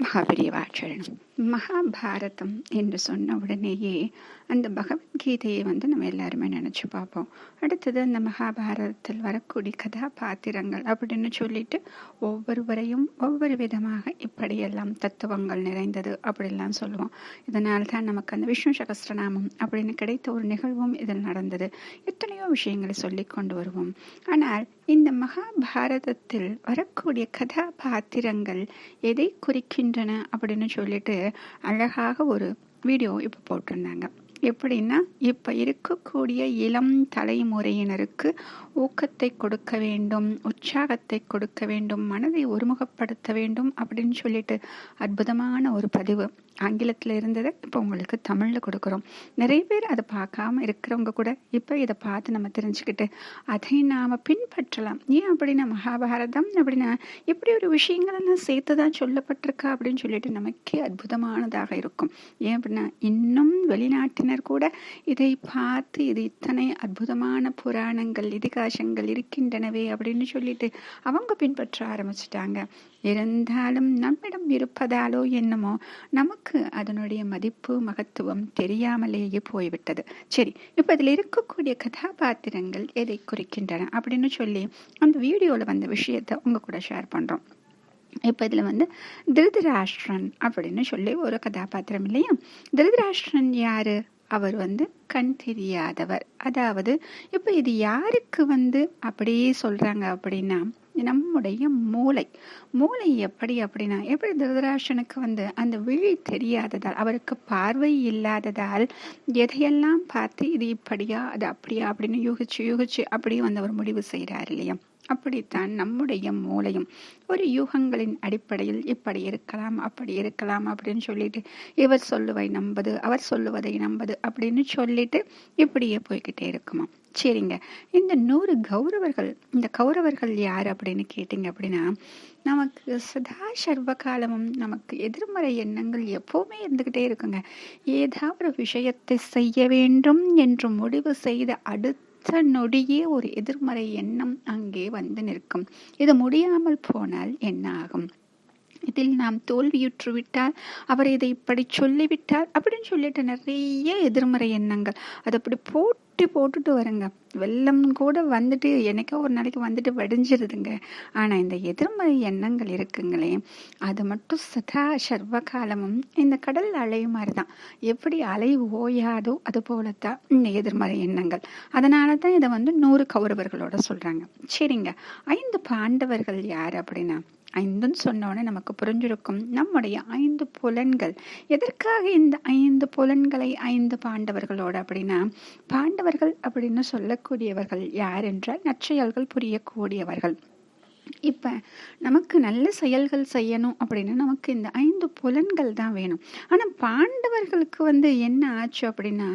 happily about children. Mahabharatam என்று சொன்ன உடனேயே அந்த பகவத்கீதையை வந்து நம்ம எல்லாருமே நினச்சி பார்ப்போம். அடுத்தது அந்த மகாபாரதத்தில் வரக்கூடிய கதாபாத்திரங்கள் அப்படின்னு சொல்லிட்டு ஒவ்வொருவரையும் ஒவ்வொரு விதமாக இப்படியெல்லாம் தத்துவங்கள் நிறைந்தது அப்படிலாம் சொல்லுவோம். இதனால் தான் நமக்கு அந்த விஷ்ணு சகஸ்திரநாமம் அப்படின்னு கிடைத்த ஒரு நிகழ்வும் இதில் நடந்தது. எத்தனையோ விஷயங்களை சொல்லி கொண்டு வருவோம். ஆனால் இந்த மகாபாரதத்தில் வரக்கூடிய கதாபாத்திரங்கள் எதை குறிக்கின்றன அப்படின்னு சொல்லிட்டு அழகாக ஒரு வீடியோ இப்போ போட்டிருந்தாங்க. எப்படின்னா இப்போ இருக்கக்கூடிய இளம் தலைமுறையினருக்கு ஊக்கத்தை கொடுக்க வேண்டும் உற்சாகத்தை கொடுக்க வேண்டும் மனதை ஒருமுகப்படுத்த வேண்டும் அப்படின்னு சொல்லிட்டு அற்புதமான ஒரு பதிவு. ஆங்கிலத்தில் இருந்ததை இப்போ உங்களுக்கு தமிழில் கொடுக்குறோம். நிறைய பேர் அதை பார்க்காம இருக்கிறவங்க கூட இப்போ இதை பார்த்து நம்ம தெரிஞ்சுக்கிட்டு அதை நாம் பின்பற்றலாம். ஏன் அப்படின்னா மகாபாரதம் அப்படின்னா இப்படி ஒரு விஷயங்களெல்லாம் சேர்த்து தான் சொல்லப்பட்டிருக்கா அப்படின்னு சொல்லிட்டு நமக்கே அற்புதமானதாக இருக்கும். ஏன் அப்படின்னா இன்னும் வெளிநாட்டினர் கூட இதை பார்த்து இது இத்தனை அற்புதமான புராணங்கள் இதிகாசங்கள் இருக்கின்றனவே அப்படின்னு சொல்லிட்டு அவங்க பின்பற்ற ஆரம்பிச்சிட்டாங்க. இருந்தாலும் நம்மிடம் இருப்பதாலோ என்னமோ நமக்கு அதனுடைய மதிப்பு மகத்துவம் தெரியாமலேயே போய்விட்டது. சரி இப்போ இதில் இருக்கக்கூடிய கதாபாத்திரங்கள் எதை குறிக்கின்றன அப்படின்னு சொல்லி அந்த வீடியோவில் வந்த விஷயத்தை உங்கள் கூட ஷேர் பண்ணுறோம் இப்போ இதில் வந்து திருதராஷ்டிரன் அப்படின்னு சொல்லி ஒரு கதாபாத்திரம் இல்லையா? திருதராஷ்டிரன் யார்? அவர் வந்து கண் தெரியாதவர். அதாவது இப்போ இது யாருக்கு வந்து அப்படியே சொல்கிறாங்க அப்படின்னா நம்முடைய மூளை. மூளை எப்படி அப்படின்னா எப்படி திருதராஷனுக்கு வந்து அந்த விழி தெரியாததால் அவருக்கு பார்வை இல்லாததால் எதையெல்லாம் பார்த்து இது இப்படியா அது அப்படியா அப்படின்னு யூகிச்சு யூகிச்சு அப்படியே வந்து அவர் முடிவு செய்கிறார் இல்லையா? அப்படித்தான் நம்முடைய மூளையும் ஒரு யூகங்களின் அடிப்படையில் இப்படி இருக்கலாம் அப்படி இருக்கலாம் அப்படின்னு சொல்லிட்டு இவர் சொல்லுவை நம்பது அவர் சொல்லுவதை நம்பது அப்படின்னு சொல்லிட்டு இப்படியே போய்கிட்டே இருக்குமா சரிங்க. இந்த நூறு கௌரவர்கள் இந்த கௌரவர்கள் யார் அப்படின்னு கேட்டிங்க அப்படின்னா நமக்கு சதா சர்வ காலமும் நமக்கு எதிர்மறை எண்ணங்கள் எப்பவுமே இருந்துக்கிட்டே இருக்குங்க. ஏதாவது ஒரு விஷயத்தை செய்ய வேண்டும் என்று முடிவு செய்த அடுத்த அடுத்த நொடியே ஒரு எதிர்மறை எண்ணம் அங்கே வந்து நிற்கும். இது முடியாமல் போனால் என்ன ஆகும் இதில் நாம் தோல்வியுற்று விட்டால் அவர் இதை இப்படி சொல்லிவிட்டார் அப்படின்னு சொல்லிட்டு நிறைய எதிர்மறை எண்ணங்கள். அது அப்படி போட்டு போட்டுட்டு வருங்க. வெள்ளம் கூட வந்துட்டு எனக்கோ ஒரு நாளைக்கு வந்துட்டு வடிஞ்சிருதுங்க. ஆனால் இந்த எதிர்மறை எண்ணங்கள் இருக்குங்களே அது மட்டும் சதா சர்வ காலமும் இந்த கடல் அலை மாதிரி தான் எப்படி அலை ஓயாதோ அது போலத்தான் இந்த எதிர்மறை எண்ணங்கள். அதனால தான் இதை வந்து நூறு கௌரவர்களோட சொல்றாங்க. சரிங்க. ஐந்து பாண்டவர்கள் யார் அப்படின்னா ஐந்துன்னு சொன்னோடனே நமக்கு புரிஞ்சிருக்கும். நம்முடைய ஐந்து புலன்கள். எதற்காக இந்த ஐந்து புலன்களை ஐந்து பாண்டவர்களோடு அப்படின்னா பாண்டவர்கள் அப்படின்னு சொல்லக்கூடியவர்கள் யார் என்றால் நற்செயல்கள் புரியக்கூடியவர்கள். இப்போ நமக்கு நல்ல செயல்கள் செய்யணும் அப்படின்னா நமக்கு இந்த ஐந்து புலன்கள் தான் வேணும். ஆனால் பாண்டவர்களுக்கு வந்து என்ன ஆச்சு அப்படின்னா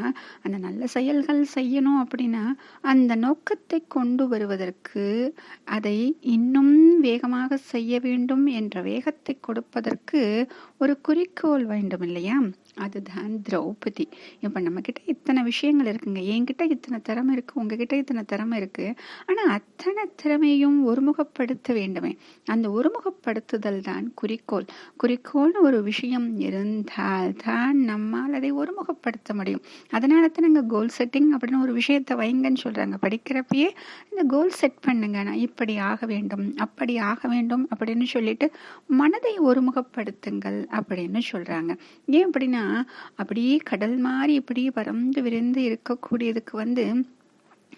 அந்த நல்ல செயல்கள் செய்யணும் அப்படின்னா அந்த நோக்கத்தை கொண்டு வருவதற்கு அதை இன்னும் வேகமாக செய்ய வேண்டும் என்ற வேகத்தை கொடுப்பதற்கு ஒரு குறிக்கோள் வேண்டும் இல்லையா அதுதான் திரௌபதி. இப்போ நம்மக்கிட்ட இத்தனை விஷயங்கள் இருக்குங்க. என்கிட்ட இத்தனை திறமை இருக்குது உங்ககிட்ட இத்தனை திறமை இருக்குது ஆனால் அத்தனை திறமையும் ஒருமுகப்படுத்த வேண்டுமே. அந்த ஒருமுகப்படுத்துதல் தான் குறிக்கோள். குறிக்கோள்னு ஒரு விஷயம் இருந்தால் தான் நம்மால் அதை ஒருமுகப்படுத்த முடியும். அதனால தான் நாங்கள் கோல் செட்டிங் அப்படின்னு ஒரு விஷயத்தை வைங்கன்னு சொல்கிறாங்க படிக்கிறப்பயே இந்த கோல் செட் பண்ணுங்க. நான் இப்படி ஆக வேண்டும் அப்படி ஆக வேண்டும் அப்படின்னு சொல்லிட்டு மனதை ஒருமுகப்படுத்துங்கள் அப்படின்னு சொல்கிறாங்க ஏன் அப்படின்னா அப்படியே கடல் மாதிரி இப்படியே பறந்து விரைந்து இருக்கக்கூடியதுக்கு வந்து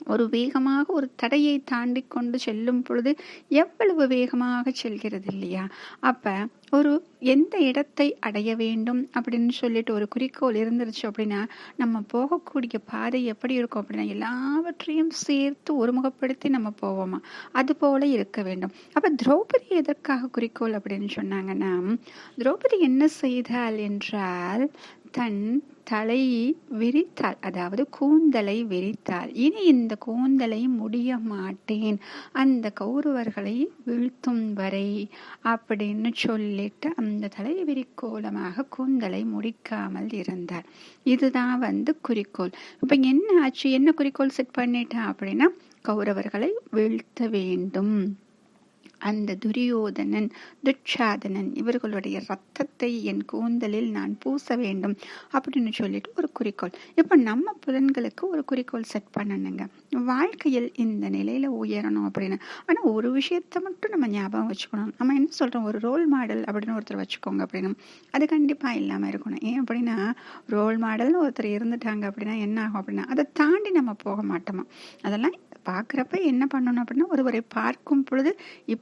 ஒரு வேகமாக ஒரு தடையை தாண்டி கொண்டு செல்லும் பொழுது எவ்வளவு வேகமாக செல்கிறது இல்லையா அப்ப ஒரு எந்த இடத்தை அடைய வேண்டும் அப்படின்னு சொல்லிட்டு ஒரு குறிக்கோள் இருந்துருச்சு அப்படின்னா நம்ம போகக்கூடிய பாதை எப்படி இருக்கும் அப்படின்னா எல்லாவற்றையும் சேர்த்து ஒருமுகப்படுத்தி நம்ம போவோமா? அது போல இருக்க வேண்டும். அப்ப திரௌபதி எதற்காக குறிக்கோள் அப்படின்னு சொன்னாங்கன்னா திரௌபதி என்ன செய்தால் என்றால் தன் தலை விரித்தாள். அதாவது கூந்தலை விரித்தாள். இனி இந்த கூந்தலை முடிய மாட்டேன். அந்த கௌரவர்களை வீழ்த்தும் வரை அப்படின்னு சொல்லிட்டு அந்த தலை விரிக்கோலமாக கூந்தலை முடிக்காமல் இருந்தார் இதுதான் வந்து குறிக்கோள். இப்போ என்ன ஆச்சு? என்ன குறிக்கோள் செட் பண்ணிட்டா அப்படின்னா கௌரவர்களை வீழ்த்த வேண்டும். அந்த துரியோதனன் துட்சாதனன் இவர்களுடைய ரத்தத்தை என் கூந்தலில் நான் பூச வேண்டும் அப்படின்னு சொல்லிட்டு ஒரு குறிக்கோள். இப்போ நம்ம புலன்களுக்கு ஒரு குறிக்கோள் செட் பண்ணணுங்க. வாழ்க்கையில் இந்த நிலையில உயரணும் அப்படின்னு. ஆனால் ஒரு விஷயத்த மட்டும் நம்ம ஞாபகம் வச்சுக்கணும். நம்ம என்ன சொல்றோம்? ஒரு ரோல் மாடல் அப்படின்னு ஒருத்தர் வச்சுக்கோங்க அப்படின்னு. அது கண்டிப்பாக இல்லாமல் இருக்கணும். ஏன் அப்படின்னா ரோல் மாடல்னு ஒருத்தர் இருந்துட்டாங்க அப்படின்னா என்ன ஆகும் அப்படின்னா அதை தாண்டி நம்ம போக மாட்டோமா? அதெல்லாம் பார்க்குறப்ப என்ன பண்ணணும் அப்படின்னா ஒருவரை பார்க்கும் பொழுது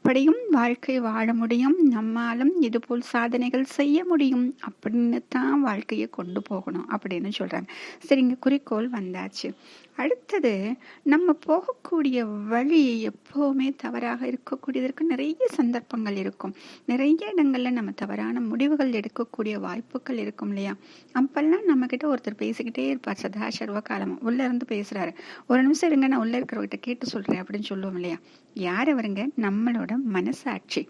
எப்படியும் வாழ்க்கை வாழ முடியும். நம்மாலும் இதுபோல் சாதனைகள் செய்ய முடியும். அப்படின்னு தான் வாழ்க்கையை கொண்டு போகணும் அப்படின்னு சொல்கிறாங்க சரிங்க குறிக்கோள் வந்தாச்சு. அடுத்தது நம்ம போகக்கூடிய வழி எப்போவுமே தவறாக இருக்கக்கூடியதற்கு நிறைய சந்தர்ப்பங்கள் இருக்கும். நிறைய இடங்களில் நம்ம தவறான முடிவுகள் எடுக்கக்கூடிய வாய்ப்புகள் இருக்கும் இல்லையா? அப்பெல்லாம் நம்மக்கிட்ட ஒருத்தர் பேசிக்கிட்டே இருப்பார். சதா சர்வ காலமும் உள்ளேருந்து இருந்து ஒரு நிமிஷம் இருங்க நான் உள்ளே இருக்கிறவர்கிட்ட கேட்டு சொல்கிறேன் அப்படின்னு சொல்லுவோம் இல்லையா? யார் அவருங்க? நம்மளோட மனசாட்சி.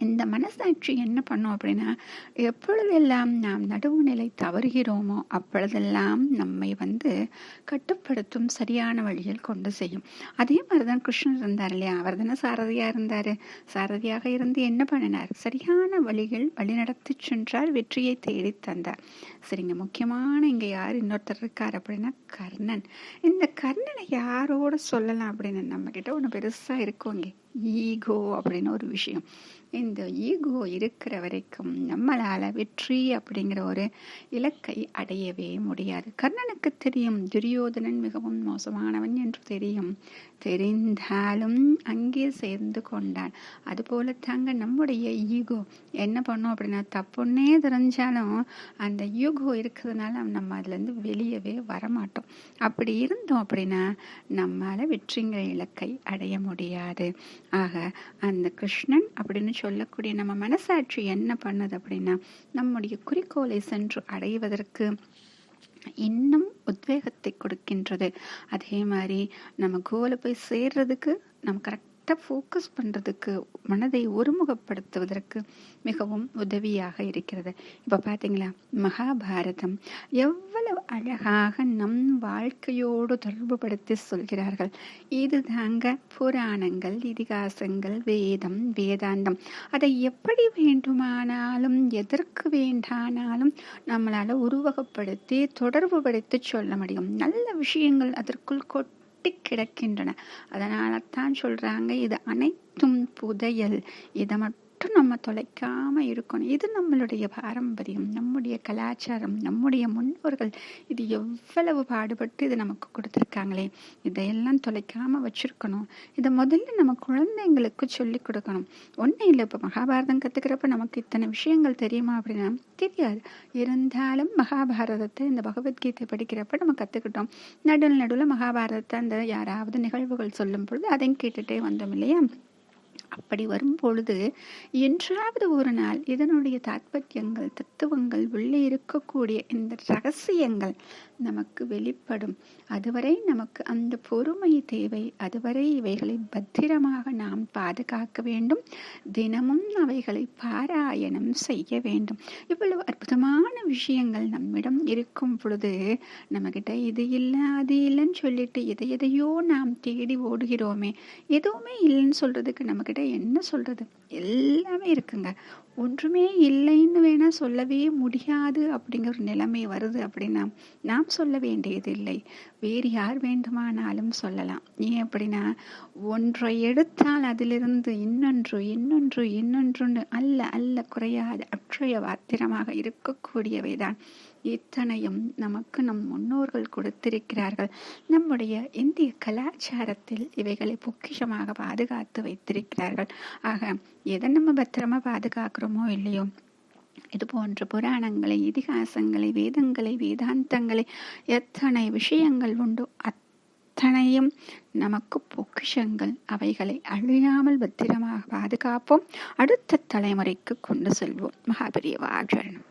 இந்த மனசாட்சி என்ன பண்ணும் அப்படின்னா எப்பொழுதெல்லாம் நாம் நடுவுநிலை தவறுகிறோமோ அப்பொழுதெல்லாம் நம்மை வந்து கட்டுப்படுத்தும் சரியான வழியில் கொண்டு செய்யும் அதே மாதிரிதான் கிருஷ்ணர் இருந்தார் இல்லையா? அவர் தானே சாரதியாக இருந்தார். சாரதியாக இருந்து என்ன பண்ணினார்? சரியான வழிகள் வழிநடத்தி சென்றார் வெற்றியை தேடி தந்தார். சரிங்க முக்கியமான இங்கே யார்? இன்னொருத்தர் இருக்கார் அப்படின்னா கர்ணன். இந்த கர்ணனை யாரோட சொல்லலாம் அப்படின்னு நம்மக்கிட்ட ஒன்று பெருசாக இருக்கும் இங்கே. ஈகோ அப்படின்னு ஒரு விஷயம். இந்த ஈகோ இருக்கிற வரைக்கும் நம்மளால் வெற்றி அப்படிங்கிற ஒரு இலக்கை அடையவே முடியாது. கர்ணனுக்கு தெரியும் துரியோதனன் மிகவும் மோசமானவன் என்று தெரியும். தெரிந்தாலும் அங்கே சேர்ந்து கொண்டான். அதுபோல தாங்க நம்முடைய ஈகோ. என்ன பண்ணோம் அப்படின்னா தப்புன்னே தெரிஞ்சாலும் அந்த ஈகோ இருக்கிறதுனால நம்ம அதுலேருந்து வெளியவே வரமாட்டோம். அப்படி இருந்தோம் அப்படின்னா நம்மளால் வெற்றிங்கிற இலக்கை அடைய முடியாது. ஆக அந்த கிருஷ்ணன் அப்படின்னு சொல்லக்கூடிய நம்ம மனசாட்சி என்ன பண்ணுது அப்படின்னா நம்முடைய குறிக்கோளை சென்று அடைவதற்கு இன்னும் உத்வேகத்தை கொடுக்கின்றது. அதே மாதிரி நம்ம கோலை போய் சேர்றதுக்கு நம்ம கரெக்ட் ஃபோக்கஸ் பண்ணுறதுக்கு மனதை ஒருமுகப்படுத்துவதற்கு மிகவும் உதவியாக இருக்கிறது. இப்போ பார்த்தீங்களா மகாபாரதம் எவ்வளவு அழகாக நம் வாழ்க்கையோடு தொடர்புபடுத்தி சொல்கிறார்கள். இது தாங்க புராணங்கள் இதிகாசங்கள் வேதம் வேதாந்தம். அதை எப்படி வேண்டுமானாலும் எதற்கு வேண்டானாலும் நம்மளால் உருவகப்படுத்தி தொடர்புபடுத்தி சொல்ல முடியும். நல்ல விஷயங்கள் அதற்குள் கொட்டு கொட்டி கிடக்கின்றன. அதனால தான் சொல்றாங்க இது அனைத்தும் புதையல். இதை மட்டும் மட்டும் நம்ம தொலைக்காமல் இருக்கணும். இது நம்மளுடைய பாரம்பரியம் நம்முடைய கலாச்சாரம் நம்முடைய முன்னோர்கள். இது எவ்வளவு பாடுபட்டு இது நமக்கு கொடுத்துருக்காங்களே. இதையெல்லாம் தொலைக்காமல் வச்சுருக்கணும். இதை முதல்ல நம்ம குழந்தைங்களுக்கு சொல்லி கொடுக்கணும். ஒன்றும் இல்லை இப்போ மகாபாரதம் கற்றுக்கிறப்ப நமக்கு இத்தனை விஷயங்கள் தெரியுமா அப்படின்னா தெரியாது. இருந்தாலும் மகாபாரதத்தை இந்த பகவத்கீதை படிக்கிறப்ப நம்ம கற்றுக்கிட்டோம் நடுவில் நடுவில் மகாபாரதத்தை அந்த யாராவது நிகழ்வுகள் சொல்லும் பொழுது அதையும் கேட்டுகிட்டே வந்தோம் இல்லையா? அப்படி வரும் பொழுது என்றாவது ஒரு நாள் இதனுடைய தாத்பத்தியங்கள் தத்துவங்கள் உள்ளே இருக்கக்கூடிய இந்த ரகசியங்கள் நமக்கு வெளிப்படும். அதுவரை நமக்கு அந்த பொறுமை தேவை. அதுவரை இவைகளை பத்திரமாக நாம் பாதுகாக்க வேண்டும். தினமும் அவைகளை பாராயணம் செய்ய வேண்டும். இவ்வளவு அற்புதமான விஷயங்கள் நம்மிடம் இருக்கும் பொழுது நம்மகிட்ட இது இல்லை அது இல்லைன்னு சொல்லிட்டு எதை எதையோ நாம் தேடி ஓடுகிறோமே. எதுவுமே இல்லைன்னு சொல்றதுக்கு நம்மகிட்ட என்ன சொல்றது? எல்லாமே இருக்குங்க. ஒன்றுமே இல்லைன்னு வேணால் சொல்லவே முடியாது அப்படிங்கிற ஒரு நிலைமை வருது அப்படின்னா நாம் சொல்ல வேண்டியது இல்லை வேறு யார் வேண்டுமானாலும் சொல்லலாம். ஏன் அப்படின்னா ஒன்றை எடுத்தால் அதிலிருந்து இன்னொன்று இன்னொன்று இன்னொன்றுன்னு அல்ல அல்ல குறையாது அற்றைய ஆத்திரமாக இருக்கக்கூடியவை தான் இத்தனையும் நமக்கு நம் முன்னோர்கள் கொடுத்திருக்கிறார்கள். நம்முடைய இந்திய கலாச்சாரத்தில் இவைகளை பொக்கிஷமாக பாதுகாத்து வைத்திருக்கிறார்கள். ஆக எதை நம்ம பத்திரமா பாதுகாக்கிறோமோ இல்லையோ இது போன்ற புராணங்களை இதிகாசங்களை வேதங்களை வேதாந்தங்களை எத்தனை விஷயங்கள் உண்டோ அத்தனையும் நமக்கு பொக்கிஷங்கள். அவைகளை அழியாமல் பத்திரமாக பாதுகாப்போம். அடுத்த தலைமுறைக்கு கொண்டு செல்வோம். மகாபெரியவா சரணம்